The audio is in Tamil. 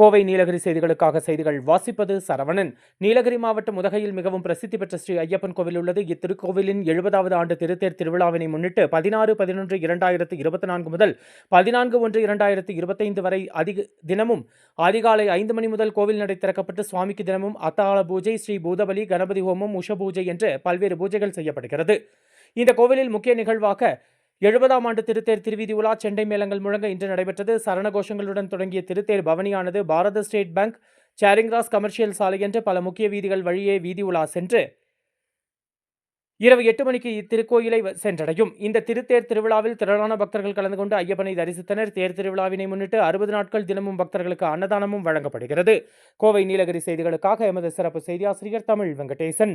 கோவை நீலகிரி செய்திகளுக்காக செய்திகள் வாசிப்பது சரவணன். நீலகிரி மாவட்டம் உதகையில் மிகவும் பிரசித்தி பெற்ற ஸ்ரீ ஐயப்பன் கோவில் உள்ளது. இத்திருக்கோவிலின் எழுபதாவது ஆண்டு திருத்தேர் திருவிழாவினை முன்னிட்டு பதினாறு பதினொன்று இரண்டாயிரத்து இருபத்தி நான்கு முதல் பதினான்கு ஒன்று இரண்டாயிரத்து இருபத்தைந்து வரை அதிக தினமும் அதிகாலை ஐந்து மணி முதல் கோவில் நடை திறக்கப்பட்டு சுவாமிக்கு தினமும் அத்தாள பூஜை ஸ்ரீ பூதபலி கணபதி ஹோமம் உஷ பூஜை என்று பல்வேறு பூஜைகள் செய்யப்படுகிறது. இந்த கோவிலில் முக்கிய நிகழ்வாக எழுபதாம் ஆண்டு திருத்தேர் திருவீதி உலா செண்டை மேளங்கள் முழங்க இன்று நடைபெற்றது. சரணகோஷங்களுடன் தொடங்கிய திருத்தேர் பவனியானது Bharat state bank Charing Cross commercial சாலை என்று பல முக்கிய வீதிகள் வழியே வீதி உலா சென்று இரவு எட்டு மணிக்கு இத்திருக்கோயிலை சென்றடையும். இந்த திருத்தேர் திருவிழாவில் திரளான பக்தர்கள் கலந்து கொண்டு ஐயப்பனை தரிசித்தனர். தேர் திருவிழாவினை முன்னிட்டு அறுபது நாட்கள் தினமும் பக்தர்களுக்கு அன்னதானமும் வழங்கப்படுகிறது. கோவை நீலகிரி செய்திகளுக்காக எமது சிறப்பு செய்தியாசிரியர் தமிழ் வெங்கடேசன்.